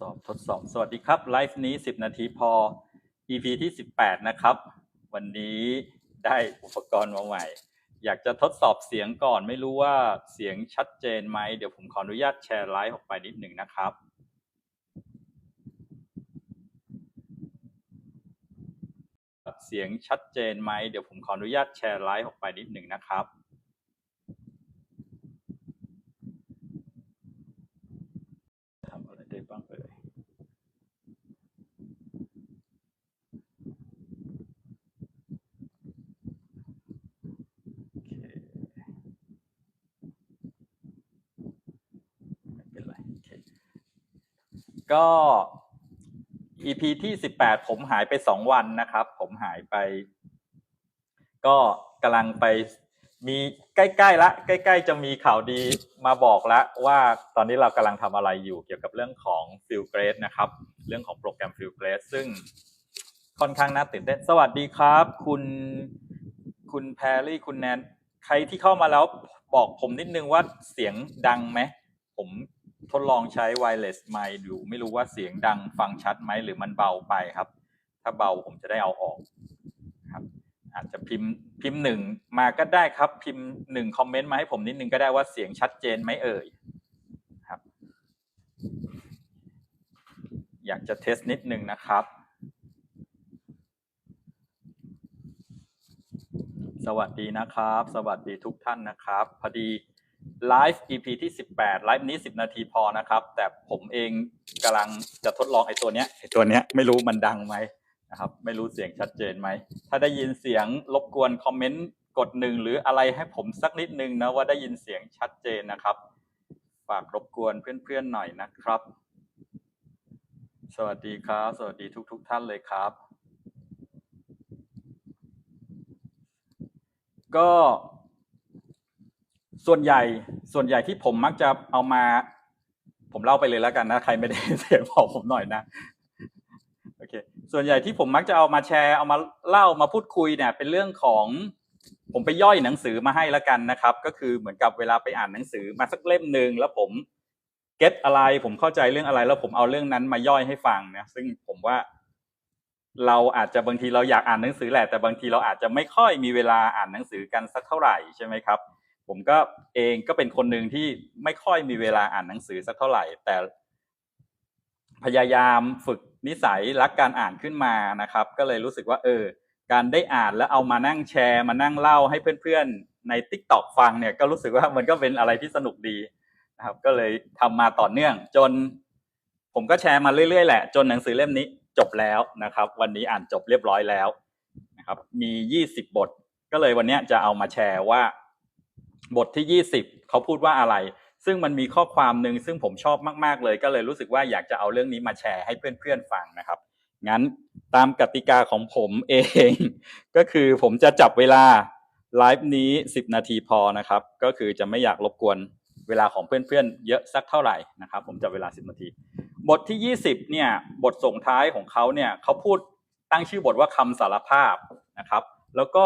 สอบทดสอบ สวัสดีครับ ไลฟ์นี้ 10 นาทีพอ EP ที่ 18 นะครับ วันนี้ได้อุปกรณ์มาใหม่ อยากจะทดสอบเสียงก่อนไม่รู้ว่าเสียงชัดเจนไหม เดี๋ยวผมขออนุญาตแชร์ไลฟ์ออกไปนิดหนึ่งนะครับเสียงชัดเจนไหม เดี๋ยวผมขออนุญาตแชร์ไลฟ์ออกไปนิดหนึ่งนะครับ ทำอะไรได้บ้างเอ่ย โอเค ไม่เป็นไรโอเค ก็ EP ที่18ผมหายไป2วันนะครับ ผมหายไป ก็กำลังไปมีใกล้ๆละ ใกล้ๆ จะมีข่าวดีมาบอกแล้วว่าตอนนี้เรากำลังทำอะไรอยู่เกี่ยวกับเรื่องของ f i l g r a d e นะครับ เรื่องของโปรแกรม f i l g r a d e ซึ่งค่อนข้างน่าตื่นเต้นสวัสดีครับ คุณคุณแพรรี่คุณแนนใครที่เข้ามาแล้วบอกผมนิดนึงว่าเสียงดังไหมผม ทดลองใช้ wireless mic ดูไม่รู้ว่าเสียงดังฟังชัดไหมหรือมันเบาไปครับ ถ้าเบาผมจะได้เอาออกครับ อาจจะพิมพ์พิมพ์หนึ่งมาก็ได้ครับ พิมพ์หนึ่งคอมเมนต์มาให้ผมนิดนึงก็ได้ว่าเสียงชัดเจนไหมเอ่ยครับ อยากจะเทสนิดนึงนะครับ สวัสดีนะครับ สวัสดีทุกท่านนะครับ พอดี ไลฟ์ EP ที่ 18 ไลฟ์นี้ 10 นาทีพอนะครับ แต่ผมเองกำลังจะทดลองไอ้ตัวเนี้ยไอ้ตัวเนี้ยไม่รู้มันดังไหมนะครับ ไม่รู้เสียงชัดเจนไหม ถ้าได้ยินเสียงรบกวนคอมเมนต์กดหนึ่งหรืออะไรให้ผมสักนิดนึงนะว่าได้ยินเสียงชัดเจนนะครับ ฝากรบกวนเพื่อนๆหน่อยนะครับ สวัสดีครับ สวัสดีทุกๆทท่านเลยครับ ก็ ส่วนใหญ่ส่วนใหญ่ที่ผมมักจะเอามา ผมเล่าไปเลยแล้วกันนะ ใครไม่ได้เสียงบอกผมหน่อยนะโอเคส่วนใหญ่ที่ผมมักจะเอามาแชร์เอามาเล่ามาพูดคุยเนี่ย เป็นเรื่องของผมไปย่อยหนังสือมาให้แล้วกันนะครับ ก็คือเหมือนกับเวลาไปอ่านหนังสือมาสักเล่มหนึ่งแล้วผมเก็ตอะไร ผมเข้าใจเรื่องอะไร แล้วผมเอาเรื่องนั้นมาย่อยให้ฟังนะซึ่งผมว่าเราอาจจะบางทีเราอยากอ่านหนังสือแหละแต่บางทีเราอาจจะไม่ค่อยมีเวลาอ่านหนังสือกันสักเท่าไหร่ใช่ไหมครับ ผมก็เองก็เป็นคนหนึ่งที่ไม่ค่อยมีเวลาอ่านหนังสือสักเท่าไหร่ แต่พยายามฝึกนิสัยรักการอ่านขึ้นมานะครับ ก็เลยรู้สึกว่า เออ การได้อ่านแล้วเอามานั่งแชร์ มานั่งเล่าให้เพื่อนๆ ใน t ิ k t o k ฟังเนี่ยก็รู้สึกว่ามันก็เป็นอะไรที่สนุกดีนะครับ ก็เลยทำมาต่อเนื่อง จน ผมก็แชร์มาเรื่อยๆแหละ จนหนังสือเล่มนี้จบแล้วนะครับ วันนี้อ่านจบเรียบร้อยแล้วนะครับ มียี่สิบบท ก็เลยวันนี้จะเอามาแชร์ว่า บทที่ยี่สิบเขาพูดว่าอะไร ซึ่งมันมีข้อความหนึ่งซึ่งผมชอบมาก ๆ เลย ก็เลยรู้สึกว่าอยากจะเอาเรื่องนี้มาแชร์ให้เพื่อนๆฟังนะครับ งั้นตามกติกาของผมเอง ก็คือผมจะจับเวลาไลฟ์นี้ 10 นาทีพอนะครับ ก็คือจะไม่อยากรบกวนเวลาของเพื่อนๆ เยอะสักเท่าไหร่นะครับ ผมจับเวลา 10 นาที บทที่ 20 เนี่ย บทส่งท้ายของเขาเนี่ยเขาพูดตั้งชื่อบทว่าคำสารภาพนะครับ แล้วก็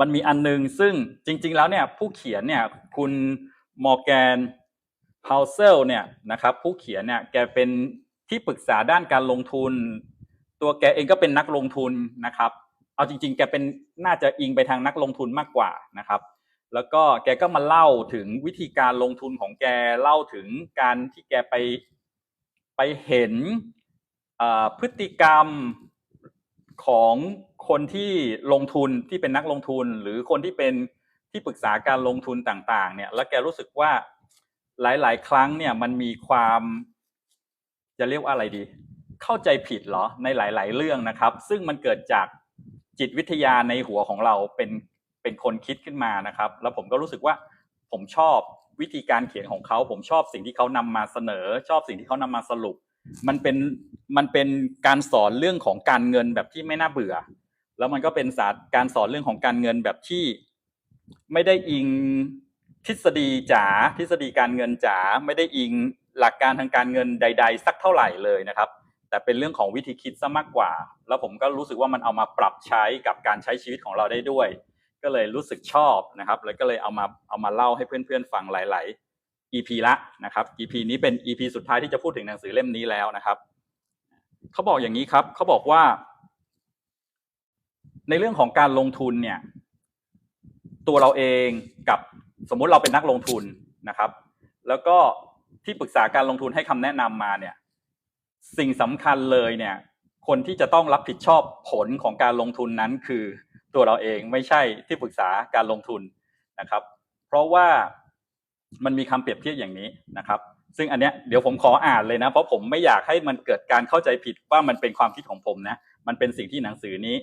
มันมีอันนึงซึ่งจริง ๆ แล้วเนี่ยผู้เขียนเนี่ยคุณมอร์แกนเฮาเซลเนี่ยนะครับผู้เขียนเนี่ยแกเป็นที่ปรึกษาด้านการลงทุน ตัวแกเองก็เป็นนักลงทุนนะครับ เอาจริง ๆ แกเป็นน่าจะอิงไปทางนักลงทุนมากกว่านะครับ แล้วก็แกก็มาเล่าถึงวิธีการลงทุนของแกเล่าถึงการที่แกไปไปเห็นพฤติกรรม ของคนที่ลงทุนที่เป็นนักลงทุน หรือคนที่เป็นที่ปรึกษาการลงทุนต่าง ๆ เนี่ย แล้วแกรู้สึกว่าหลาย ๆ ครั้งเนี่ยมันมีความจะเรียกว่าอะไรดี เข้าใจผิดเหรอในหลาย ๆ เรื่องนะครับ ซึ่งมันเกิดจากจิตวิทยาในหัวของเราเป็นเป็นคนคิดขึ้นมานะครับ แล้วผมก็รู้สึกว่าผมชอบวิธีการเขียนของเขา ผมชอบสิ่งที่เขานำมาเสนอ ชอบสิ่งที่เขานำมาสรุป มันเป็นมันเป็นการสอนเรื่องของการเงินแบบที่ไม่น่าเบื่อ แล้วมันก็เป็นศาสตร์การสอนเรื่องของการเงินแบบที่ไม่ได้อิงทฤษฎีจ๋าทฤษฎีการเงินจ๋าไม่ได้อิงหลักการทางการเงินใด ๆ สักเท่าไหร่เลยนะครับ แต่เป็นเรื่องของวิธีคิดซะมากกว่า แล้วผมก็รู้สึกว่ามันเอามาปรับใช้กับการใช้ชีวิตของเราได้ด้วย ก็เลยรู้สึกชอบนะครับ แล้วก็เลยเอามาเอามาเล่าให้เพื่อนๆฟังหลาย ๆ EP ละนะครับ EP นี้เป็น EP สุดท้ายที่จะพูดถึงหนังสือเล่มนี้แล้วนะครับเขาบอกอย่างนี้ครับเขาบอกว่า ในเรื่องของการลงทุนเนี่ย ตัวเราเองกับสมมุติเราเป็นนักลงทุนนะครับ แล้วก็ที่ปรึกษาการลงทุนให้คำแนะนำมาเนี่ย สิ่งสำคัญเลยเนี่ย คนที่จะต้องรับผิดชอบผลของการลงทุนนั้นคือตัวเราเองไม่ใช่ที่ปรึกษาการลงทุนนะครับ เพราะว่า มันมีคำเปรียบเทียบอย่างนี้นะครับ ซึ่งอันเนี้ยเดี๋ยวผมขออ่านเลยนะ เพราะผมไม่อยากให้มันเกิดการเข้าใจผิดว่ามันเป็นความคิดของผมนะมันเป็นสิ่งที่หนังสือนี้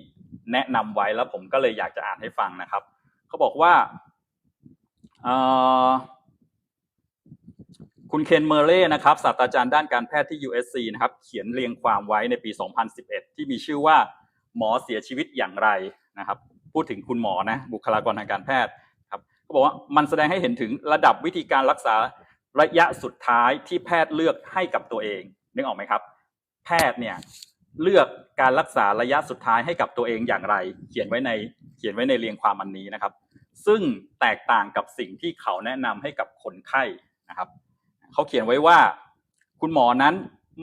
แนะนำไว้แล้วผมก็เลยอยากจะอ่านให้ฟังนะครับเขาบอกว่าคุณเคนเมอร์เล่นะครับศาสตราจารย์ด้านการแพทย์ที่ USC นะครับ เขียนเรียงความไว้ในปี 2011 ที่มีชื่อว่าหมอเสียชีวิตอย่างไรนะครับ พูดถึงคุณหมอนะบุคลากรทางการแพทย์ ครับเขาบอกว่ามันแสดงให้เห็นถึงระดับวิธีการรักษาระยะสุดท้ายที่แพทย์เลือกให้กับตัวเองนึกออกไหมครับ แพทย์เนี่ยเลือกการรักษาระยะสุดท้ายให้กับตัวเองอย่างไร เขียนไว้ในเขียนไว้ในเรียงความอันนี้นะครับ ซึ่งแตกต่างกับสิ่งที่เขาแนะนำให้กับคนไข้นะครับ เขาเขียนไว้ว่า คุณหมอนั้น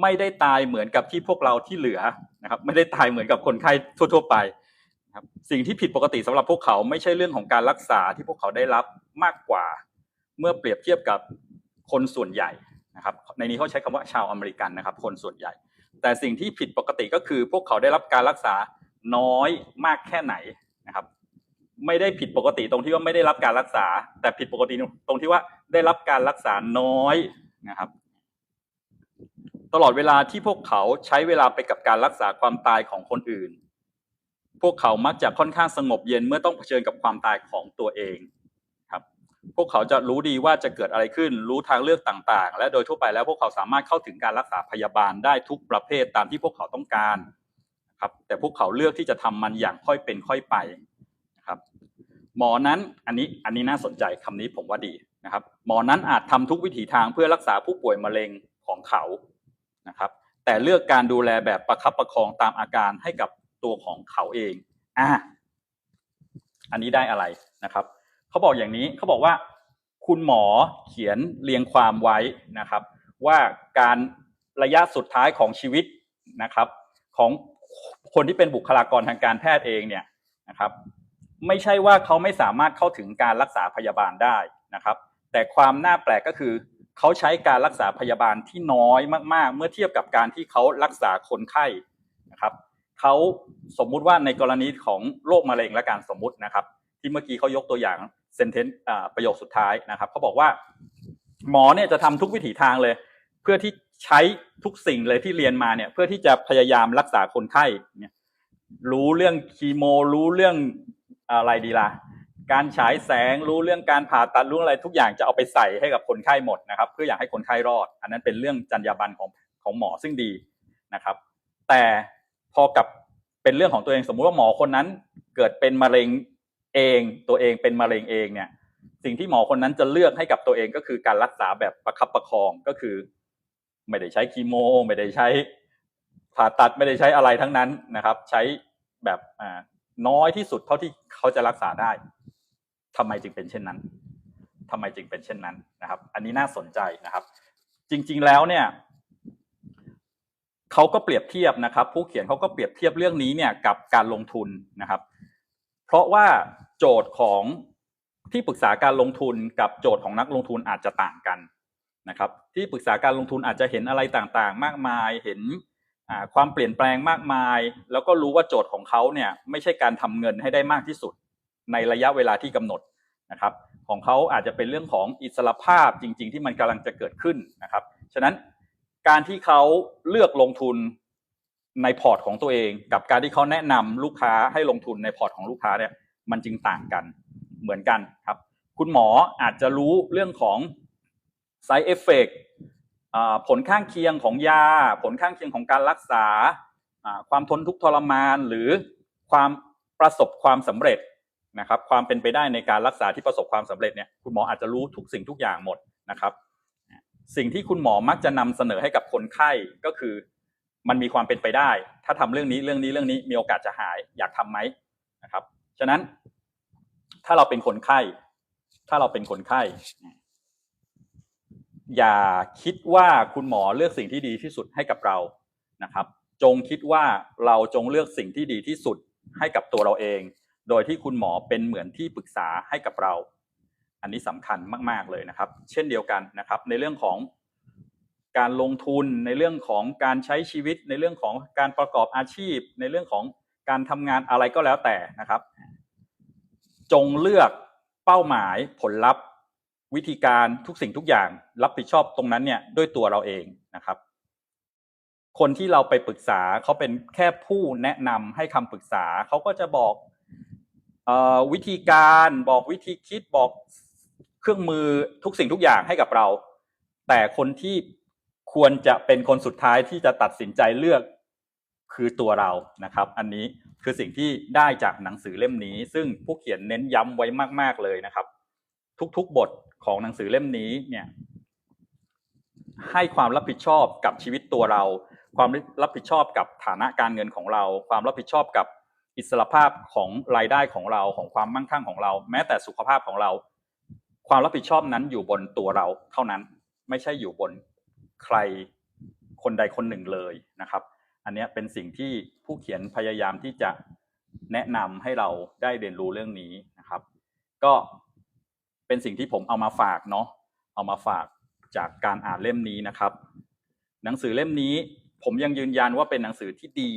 ไม่ได้ตายเหมือนกับที่พวกเราที่เหลือนะครับ ไม่ได้ตายเหมือนกับคนไข้ทั่ว ๆ ไป ครับสิ่งที่ผิดปกติสำหรับพวกเขาไม่ใช่เรื่องของการรักษาที่พวกเขาได้รับมากกว่า เมื่อเปรียบเทียบกับคนส่วนใหญ่นะครับ ในนี้เขาใช้คำว่าชาวอเมริกันนะครับ คนส่วนใหญ่ แต่สิ่งที่ผิดปกติก็คือ พวกเขาได้รับการรักษาน้อยมากแค่ไหนนะครับ ไม่ได้ผิดปกติตรงที่ว่าไม่ได้รับการรักษา แต่ผิดปกติตรงที่ว่าได้รับการรักษาน้อยนะครับ ตลอดเวลาที่พวกเขาใช้เวลาไปกับการรักษาความตายของคนอื่น พวกเขามักจะค่อนข้างสงบเย็นเมื่อต้องเผชิญกับความตายของตัวเองครับ พวกเขาจะรู้ดีว่าจะเกิดอะไรขึ้น รู้ทางเลือกต่างๆ และโดยทั่วไปแล้วพวกเขาสามารถเข้าถึงการรักษาพยาบาลได้ทุกประเภทตามที่พวกเขาต้องการครับ แต่พวกเขาเลือกที่จะทำมันอย่างค่อยเป็นค่อยไปนะครับ หมอนั้นอันนี้อันนี้น่าสนใจคำนี้ผมว่าดีนะครับ หมอนั้นอาจทำทุกวิถีทางเพื่อรักษาผู้ป่วยมะเร็งของเขานะครับ แต่เลือกการดูแลแบบประคับประคองตามอาการให้กับ ตัวของเขาเองอะอันนี้ได้อะไรนะครับเขาบอกอย่างนี้เขาบอกว่า คุณหมอเขียนเรียงความไว้นะครับ ว่าการระยะสุดท้ายของชีวิตนะครับ ของคนที่เป็นบุคลากรทางการแพทย์เองเนี่ยนะครับ ไม่ใช่ว่าเขาไม่สามารถเข้าถึงการรักษาพยาบาลได้นะครับ แต่ความน่าแปลกก็คือเขาใช้การรักษาพยาบาลที่น้อยมาก ๆ เมื่อเทียบกับการที่เขารักษาคนไข้นะครับ เขาสมมุติว่าในกรณีของโรคมะเร็งและการสมมุตินะครับ ที่เมื่อกี้เขายกตัวอย่างเซนเทนประโยคสุดท้ายนะครับเขาบอกว่า หมอเนี่ยจะทำทุกวิถีทางเลย เพื่อที่ใช้ทุกสิ่งเลยที่เรียนมาเนี่ย เพื่อที่จะพยายามรักษาคนไข้เนี่ยรู้เรื่องคีโม รู้เรื่องอะไรดีล่ะการฉายแสงรู้เรื่องการผ่าตัดรู้อะไรทุกอย่างจะเอาไปใส่ให้กับคนไข้หมดนะครับ เพื่ออยากให้คนไข้รอด อันนั้นเป็นเรื่องจรรยาบรรณของของหมอซึ่งดีนะครับ แต่ พอกับเป็นเรื่องของตัวเองสมมุติว่าหมอคนนั้นเกิดเป็นมะเร็งเองตัวเองเป็นมะเร็งเองเนี่ยสิ่งที่หมอคนนั้นจะเลือกให้กับตัวเองก็คือการรักษาแบบประคับประคองก็คือ ไม่ได้ใช้คีโม ไม่ได้ใช้ผ่าตัดไม่ได้ใช้อะไรทั้งนั้นนะครับ ใช้แบบน้อยที่สุดเท่าที่เขาจะรักษาได้ทำไมจึงเป็นเช่นนั้นทำไมจึงเป็นเช่นนั้นนะครับ อันนี้น่าสนใจนะครับ จริง ๆแล้วเนี่ย เขาก็เปรียบเทียบนะครับ ผู้เขียนเขาก็เปรียบเทียบเรื่องนี้เนี่ยกับการลงทุนนะครับ เพราะว่าโจทย์ของที่ปรึกษาการลงทุนกับโจทย์ของนักลงทุนอาจจะต่างกันนะครับ ที่ปรึกษาการลงทุนอาจจะเห็นอะไรต่างๆ มากมายเห็นความเปลี่ยนแปลงมากมาย แล้วก็รู้ว่าโจทย์ของเขาเนี่ยไม่ใช่การทำเงินให้ได้มากที่สุด ในระยะเวลาที่กำหนดนะครับ ของเขาอาจจะเป็นเรื่องของอิสรภาพจริง ๆ ที่มันกำลังจะเกิดขึ้นนะครับ ฉะนั้น การที่เขาเลือกลงทุนในพอร์ตของตัวเอง กับการที่เขาแนะนำลูกค้าให้ลงทุนในพอร์ตของลูกค้าเนี่ยมันจึงต่างกันเหมือนกันครับ คุณหมออาจจะรู้เรื่องของ side effect ผลข้างเคียงของยา ผลข้างเคียงของการรักษา ความทนทุกข์ทรมาน หรือความประสบความสำเร็จนะครับ ความเป็นไปได้ในการรักษาที่ประสบความสำเร็จเนี่ยคุณหมออาจจะรู้ทุกสิ่งทุกอย่างหมดนะครับ สิ่งที่คุณหมอมักจะนำเสนอให้กับคนไข้ก็คือ มันมีความเป็นไปได้ ถ้าทำเรื่องนี้เรื่องนี้เรื่องนี้มีโอกาสจะหายอยากทํำไหมนะครับ ฉะนั้น ถ้าเราเป็นคนไข้ ถ้าเราเป็นคนไข้ อย่าคิดว่าคุณหมอเลือกสิ่งที่ดีที่สุดให้กับเรานะครับ จงคิดว่าเราจงเลือกสิ่งที่ดีที่สุดให้กับตัวเราเอง โดยที่คุณหมอเป็นเหมือนที่ปรึกษาให้กับเรา อันนี้สำคัญมาก ๆเลยนะครับ เช่นเดียวกันนะครับ ในเรื่องของการลงทุนในเรื่องของการใช้ชีวิต ในเรื่องของการประกอบอาชีพ ในเรื่องของการทำงานอะไรก็แล้วแต่นะครับ จงเลือกเป้าหมายผลลัพธ์ วิธีการทุกสิ่งทุกอย่าง รับผิดชอบตรงนั้นเนี่ยด้วยตัวเราเองนะครับ คนที่เราไปปรึกษาเขาเป็นแค่ผู้แนะนำให้คำปรึกษาเขาก็จะบอกวิธีการบอกวิธีคิดบอก เครื่องมือทุกสิ่งทุกอย่างให้กับเรา แต่คนที่ควรจะเป็นคนสุดท้ายที่จะตัดสินใจเลือกคือตัวเรานะครับ อันนี้คือสิ่งที่ได้จากหนังสือเล่มนี้ ซึ่งผู้เขียนเน้นย้ำไว้มาก ๆเลยนะครับ ทุกๆบทของหนังสือเล่มนี้เนี่ยให้ความรับผิดชอบกับชีวิตตัวเรา ความรับผิดชอบกับฐานะการเงินของเรา ความรับผิดชอบกับอิสรภาพของรายได้ของเราของความมั่งคั่งของเรา แม้แต่สุขภาพของเรา ความรับผิดชอบนั้นอยู่บนตัวเราเท่านั้น ไม่ใช่อยู่บนใครคนใดคนหนึ่งเลยนะครับ อันนี้เป็นสิ่งที่ผู้เขียนพยายามที่จะแนะนำให้เราได้เรียนรู้เรื่องนี้นะครับ ก็เป็นสิ่งที่ผมเอามาฝากเนาะเอามาฝากจากการอ่านเล่มนี้นะครับ หนังสือเล่มนี้ผมยังยืนยันว่าเป็นหนังสือที่ดี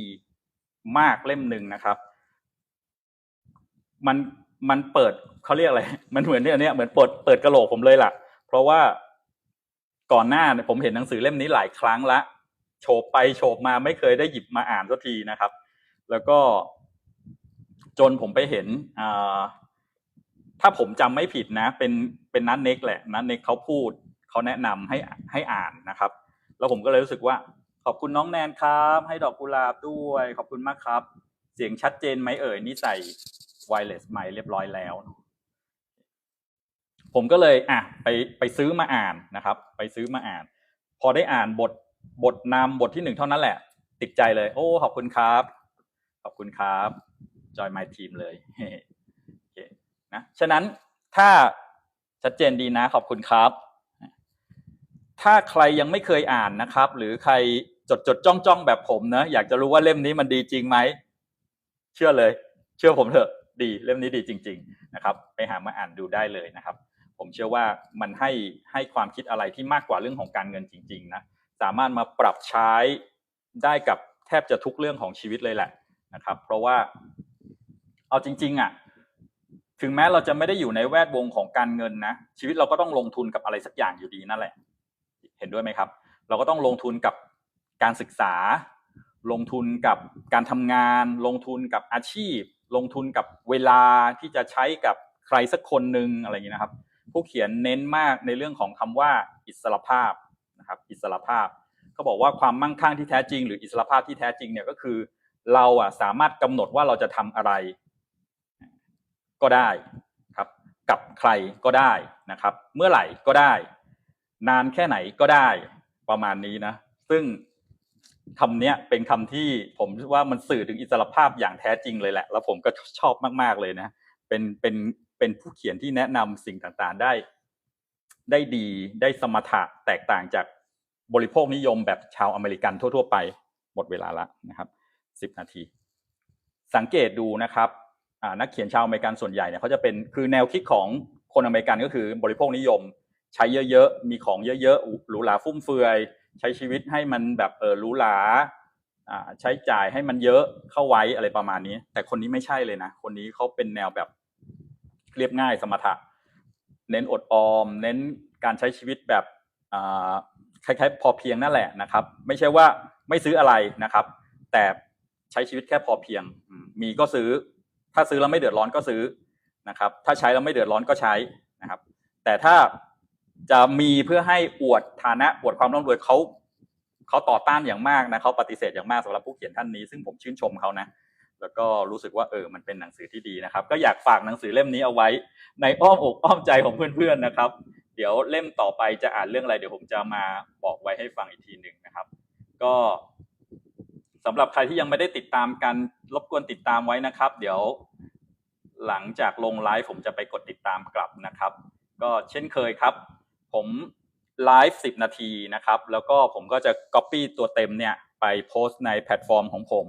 มากเล่มหนึ่งนะครับ มันมันเปิด เขาเรียกอะไร มันเหมือนเนี่ยเนี่ยเหมือนเปิดเปิดกระโหลกผมเลยล่ะ เพราะว่าก่อนหน้าเนี่ยผมเห็นหนังสือเล่มนี้หลายครั้งละโฉบไปโฉบมาไม่เคยได้หยิบมาอ่านสักทีนะครับ แล้วก็จนผมไปเห็นถ้าผมจำไม่ผิดนะ เป็นเป็นนัทเน็กแหละนัทเน็กเขาพูดเขาแนะนำให้ให้อ่านนะครับ แล้วผมก็เลยรู้สึกว่า ขอบคุณน้องแนนครับ ให้ดอกกุหลาบด้วย ขอบคุณมากครับ เสียงชัดเจนไหมเอ่ยนี่ใส่ไวเลสไมค์เรียบร้อยแล้ว ผมก็เลยอะไปไปซื้อมาอ่านนะครับ ไปซื้อมาอ่าน พอได้อ่านบทบทนำบทที่หนึ่งเท่านั้นแหละ ติดใจเลย โอ้ขอบคุณครับ ขอบคุณครับจอย my team เลยโอเคนะฉะนั้นถ้าชัดเจนดีนะขอบคุณครับ ถ้าใครยังไม่เคยอ่านนะครับ หรือใครจดจดจ้องจ้องแบบผมนะอยากจะรู้ว่าเล่มนี้มันดีจริงไหมเชื่อเลย เชื่อผมเถอะดีเล่มนี้ดีจริง ๆ นะครับ ไปหามาอ่านดูได้เลยนะครับ ผมเชื่อว่ามันให้ให้ความคิดอะไรที่มากกว่าเรื่องของการเงินจริงๆนะสามารถมาปรับใช้ได้กับแทบจะทุกเรื่องของชีวิตเลยแหละนะครับ เพราะว่าเอาจริง ๆอะถึงแม้เราจะไม่ได้อยู่ในแวดวงของการเงินนะชีวิตเราก็ต้องลงทุนกับอะไรสักอย่างอยู่ดีนั่นแหละ เห็นด้วยไหมครับ เราก็ต้องลงทุนกับการศึกษา ลงทุนกับการทำงาน ลงทุนกับอาชีพ ลงทุนกับเวลาที่จะใช้กับใครสักคนหนึ่งอะไรอย่างนี้นะครับ ผู้เขียนเน้นมากในเรื่องของคำว่าอิสรภาพนะครับอิสรภาพเขาบอกว่าความมั่งคั่งที่แท้จริง หรืออิสรภาพที่แท้จริงเนี่ยก็คือ เราอะสามารถกำหนดว่าเราจะทำอะไร ก็ได้ครับ กับใครก็ได้นะครับ เมื่อไหร่ก็ได้ นานแค่ไหนก็ได้ประมาณนี้นะ ซึ่งคำนี้เป็นคำที่ผมว่ามันสื่อถึงอิสรภาพอย่างแท้จริงเลยแหละ แล้วผมก็ชอบมาก ๆเลยนะ เป็นเป็น เป็นผู้เขียนที่แนะนำสิ่งต่างๆ ได้ ได้ดีได้สมถะแตกต่างจากบริโภคนิยมแบบชาวอเมริกันทั่ว ๆ ไปหมดเวลาละนะครับสิบนาที สังเกตดูนะครับนักเขียนชาวอเมริกันส่วนใหญ่เนี่ยเขาจะเป็นคือแนวคิดของคนอเมริกันก็คือบริโภคนิยม ใช้เยอะๆมีของเยอะๆหรูหราฟุ่มเฟือย ใช้ชีวิตให้มันแบบเออหรูหราใช้จ่ายให้มันเยอะเข้าไว้อะไรประมาณนี้ แต่คนนี้ไม่ใช่เลยนะ คนนี้เขาเป็นแนวแบบ เรียบง่ายสมถะ เน้นอดออม เน้นการใช้ชีวิตแบบคล้ายๆ พอเพียงนั่นแหละนะครับ ไม่ใช่ว่าไม่ซื้ออะไรนะครับ แต่ใช้ชีวิตแค่พอเพียง มีก็ซื้อ ถ้าซื้อแล้วไม่เดือดร้อนก็ซื้อนะครับ ถ้าใช้แล้วไม่เดือดร้อนก็ใช้นะครับ แต่ถ้าจะมีเพื่อให้อวดฐานะอวดความร่ำรวยเขาเขาต่อต้านอย่างมากนะเขาปฏิเสธอย่างมากสำหรับผู้เขียนท่านนี้ ซึ่งผมชื่นชมเขานะ แล้วก็รู้สึกว่าเออมันเป็นหนังสือที่ดีนะครับ ก็อยากฝากหนังสือเล่มนี้เอาไว้ ในอ้อมอกอ้อมใจของเพื่อนๆนะครับ เดี๋ยวเล่มต่อไปจะอ่านเรื่องอะไร เดี๋ยวผมจะมาบอกไว้ให้ฟังอีกทีหนึ่งนะครับ ก็สำหรับใครที่ยังไม่ได้ติดตามกันรบกวนติดตามไว้นะครับ เดี๋ยวหลังจากลงไลฟ์ผมจะไปกดติดตามกลับนะครับ ก็เช่นเคยครับ ผมไลฟ์10 นาทีนะครับ แล้วก็ผมก็จะ Copy ตัวเต็มเนี่ยไปโพสต์ในแพลตฟอร์มของผม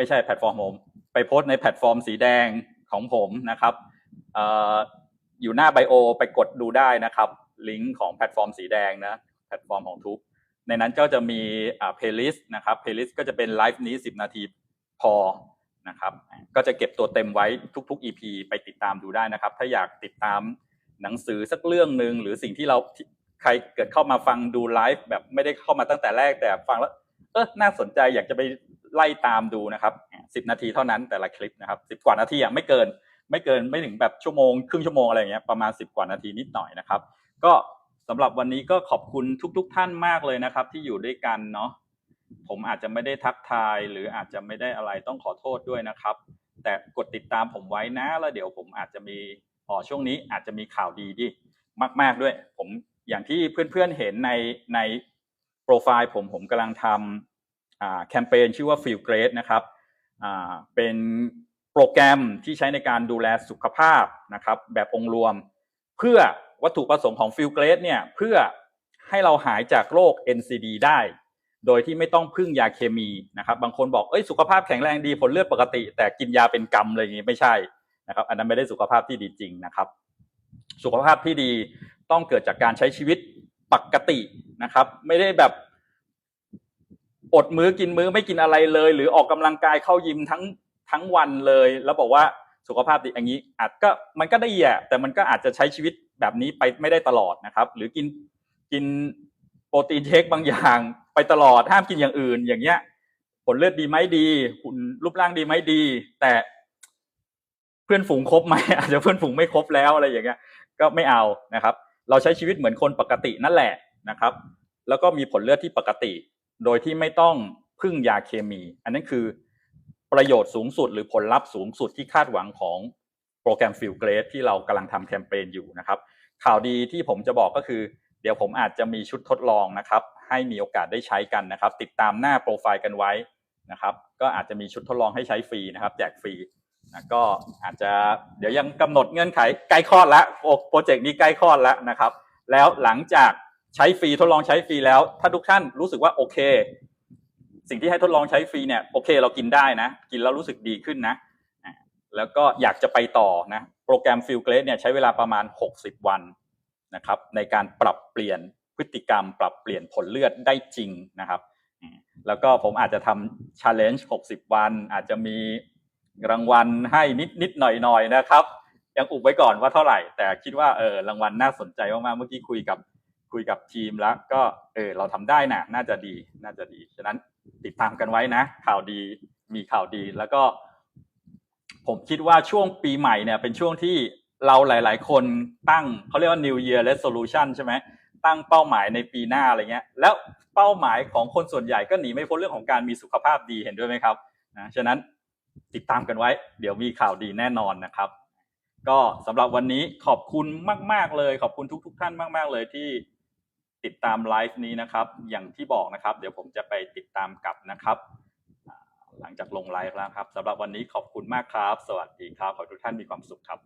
ไม่ใช่แพลตฟอร์มผม ไปโพสในแพลตฟอร์มสีแดงของผมนะครับออยู่หน้าไบโอไปกดดูได้นะครับ ลิงก์ของแพลตฟอร์มสีแดงนะแพลตฟอร์มของทุกในนั้นก็จะมีอ่า playlist นะครับ playlist ก็จะเป็นไลฟ์นี้ 10 นาทีพอนะครับก็จะเก็บตัวเต็มไว้ทุก ๆ EP ไปติดตามดูได้นะครับ ถ้าอยากติดตามหนังสือสักเรื่องหนึ่งหรือสิ่งที่เราใครเกิดเข้ามาฟังดูไลฟ์แบบไม่ได้เข้ามาตั้งแต่แรกแต่ฟังแล้วเออน่าสนใจอยากจะไป ไล่ตามดูนะครับ10นาทีเท่านั้นแต่ละคลิปนะครับ10กว่านาทีอะไม่เกิน ไม่เกินไม่ถึงแบบชั่วโมงครึ่งชั่วโมงอะไรอย่างเงี้ยประมาณ10กว่านาทีนิดหน่อยนะครับ ก็สำหรับวันนี้ก็ขอบคุณทุกๆท่านมากเลยนะครับ ที่อยู่ด้วยกันเนาะผมอาจจะไม่ได้ทักทายหรืออาจจะไม่ได้อะไรต้องขอโทษด้วยนะครับ แต่กดติดตามผมไว้นะแล้วเดี๋ยวผมอาจจะมีอ๋อช่วงนี้อาจจะมีข่าวดีดิมาก ๆด้วย ผมอย่างที่เพื่อนๆเห็นในในโปรไฟล์ผมผมกำลังทำ แคมเปญชื่อว่า Feel Great นะครับเป็นโปรแกรมที่ใช้ในการดูแลสุขภาพนะครับแบบองค์รวม เพื่อวัตถุประสงค์ของ Feel Great เนี่ยเพื่อให้เราหายจากโรค NCD ได้ โดยที่ไม่ต้องพึ่งยาเคมีนะครับ บางคนบอกเอ้ยสุขภาพแข็งแรงดีผลเลือดปกติ แต่กินยาเป็นกรรมอะไรอย่างนี้ไม่ใช่นะครับ อันนั้นไม่ได้สุขภาพที่ดีจริงนะครับ สุขภาพที่ดีต้องเกิดจากการใช้ชีวิตปกตินะครับ ไม่ได้แบบ อดมื้อกินมื้อไม่กินอะไรเลย หรือออกกำลังกายเข้ายิมทั้งทั้งวันเลย แล้วบอกว่าสุขภาพดีอย่างนี้อาจก็มันก็ได้แย่แต่มันก็อาจจะใช้ชีวิตแบบนี้ไปไม่ได้ตลอดนะครับ หรือกินกินโปรตีนเทคบางอย่าง ไปตลอดห้ามกินอย่างอื่น อย่างเงี้ย ผลเลือดดีไหมดีหุ่นรูปร่างดีไหมดี แต่เพื่อนฝูงครบไหมอาจจะเพื่อนฝูงไม่ครบแล้วอะไรอย่างเงี้ย ก็ไม่เอานะครับ เราใช้ชีวิตเหมือนคนปกตินั่นแหละนะครับ แล้วก็มีผลเลือดที่ปกติ โดยที่ไม่ต้องพึ่งยาเคมี อันนั้นคือประโยชน์สูงสุดหรือผลลัพธ์สูงสุดที่คาดหวังของโปรแกรมฟิลเกรดที่เรากำลังทำแคมเปญอยู่นะครับ ข่าวดีที่ผมจะบอกก็คือ เดี๋ยวผมอาจจะมีชุดทดลองนะครับ ให้มีโอกาสได้ใช้กันนะครับ ติดตามหน้าโปรไฟล์กันไว้นะครับ ก็อาจจะมีชุดทดลองให้ใช้ฟรีนะครับ แจกฟรีนะก็อาจจะเดี๋ยวยังกำหนดเงื่อนไขใกล้คลอดล้วโปรโปรเจกต์นี้ใกล้คลอดแล้วนะครับ แล้วหลังจาก ใช้ฟรีทดลองใช้ฟรีแล้ว ถ้าทุกท่านรู้สึกว่าโอเค สิ่งที่ให้ทดลองใช้ฟรีเนี่ยโอเค เรากินได้นะ กินแล้วรู้สึกดีขึ้นนะ แล้วก็อยากจะไปต่อนะโปรแกรมฟิลเกรดเนี่ยใช้เวลาประมาณ 60 วันนะครับ ในการปรับเปลี่ยนพฤติกรรม ปรับเปลี่ยนผลเลือดได้จริงนะครับ แล้วก็ผมอาจจะทำ challenge 60 วัน อาจจะมีรางวัลให้นิดนิดหน่อยหน่อยนะครับ ยังอุบไว้ก่อนว่าเท่าไหร่ แต่คิดว่าเออรางวัลน่าสนใจมากๆเมื่อกี้คุยกับ คุยกับทีมแล้วก็เออเราทำได้นะน่าจะดีน่าจะดี ฉะนั้นติดตามกันไว้นะ ข่าวดีมีข่าวดีแล้วก็ ผมคิดว่าช่วงปีใหม่เนี่ย เป็นช่วงที่เราหลาย ๆ คนตั้งเขาเรียกว่า New Year Resolution ใช่ไหมตั้งเป้าหมายในปีหน้าอะไรเงี้ย แล้วเป้าหมายของคนส่วนใหญ่ก็หนีไม่พ้นเรื่องของการมีสุขภาพดีเห็นด้วยไหมครับนะฉะนั้นติดตามกันไว้ เดี๋ยวมีข่าวดีแน่นอนนะครับ ก็สำหรับวันนี้ขอบคุณมาก ๆ เลย ขอบคุณทุก ๆ ท่านมาก ๆ เลยที่ ติดตามไลฟ์นี้นะครับ อย่างที่บอกนะครับ เดี๋ยวผมจะไปติดตามกลับนะครับ หลังจากลงไลฟ์แล้วครับสำหรับวันนี้ขอบคุณมากครับ สวัสดีครับ ขอให้ทุกท่านมีความสุขครับ